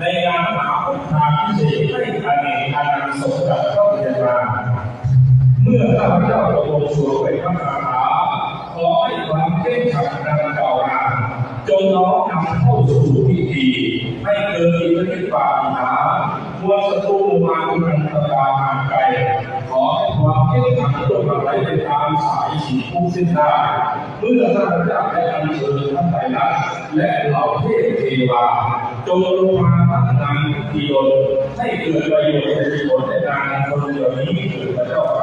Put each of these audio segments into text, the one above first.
ในงานมหาพุทธาพิเศษให้อเนกอานันต์สมกับพระเยาเมื่อข้าพเจ้าประกงสวดเป็นพระคาถาขอให้ความเข้มขัดดังกล่าวมาจงน้อมนำเข้าสู่พิธีให้เกิดอิทธิฤทธิปาฏิหาริย์มวลศัตรูมาอุรันตรายห่างไกลขอให้ความเข้มขัดจงมาไหลไปตามสายสีผู้สิ้นได้เมื่อข้าพเจ้าได้อัญเชิญพระไตรลักษณ์และเหล่าเทพเทวา จงลงมาพัฒนาพิธียนให้เกิดประโยชน์ในผลในการคนเดียวนี้เกิดพระเจ้า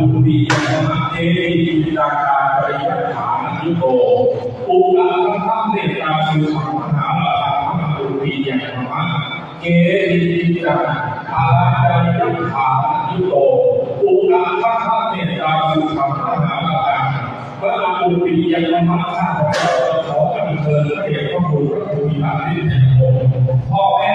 วัตถุปียมะเทวิตาคาปริยัติฐานนิโยอุอัตถะเนตาสุขมหาปตาวัตถุปียมะเกณฑ์ยาอาจาริยฐานนิโยอุอัตถะเนตาสุขมหาปตาพระอาภูปิยมหาข้าพเจ้าขออัญเชิญพระเดชพระคุณพระภูมิพระนิพพานพ่อแม่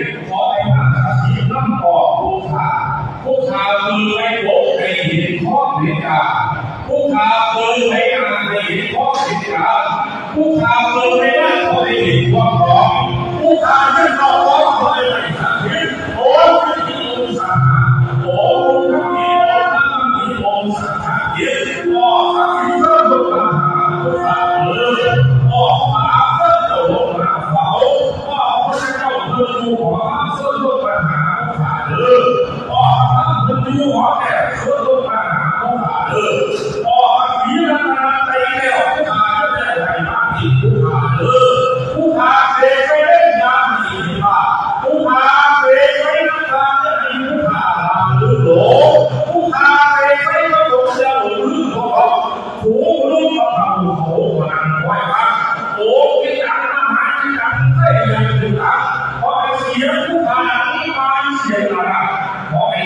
นข้อเดียกาผู้ขาคือไอ้อาไอ้หินข้อเดียกาผู้ขาคือไอ้ด้านของไอ้หินข้อพร้อมผู้ขายที่เขาร้องเพลงในสังเกตโอ้ยที่องศาโอ้ยที่ที่องศาเย็นพ่อสักที่เริ่มลง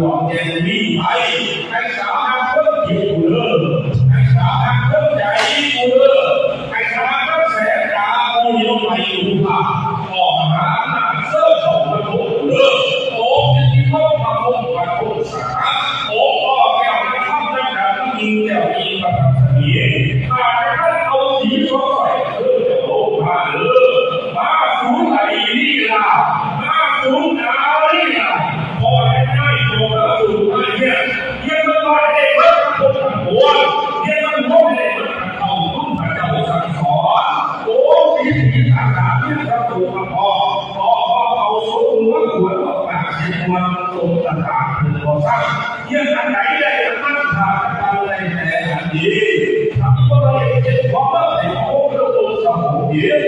รื่องผ่าดวงเย็ ออกมาเสียมันตรงต่างๆคือพอสร้าเยี่ยมอันไหนได้มันขาดกันเลยแต่อันนี้ทำก็เลยเจ็บเพราะว่าไอ้โอ้เราโดนสมุนเยวพ่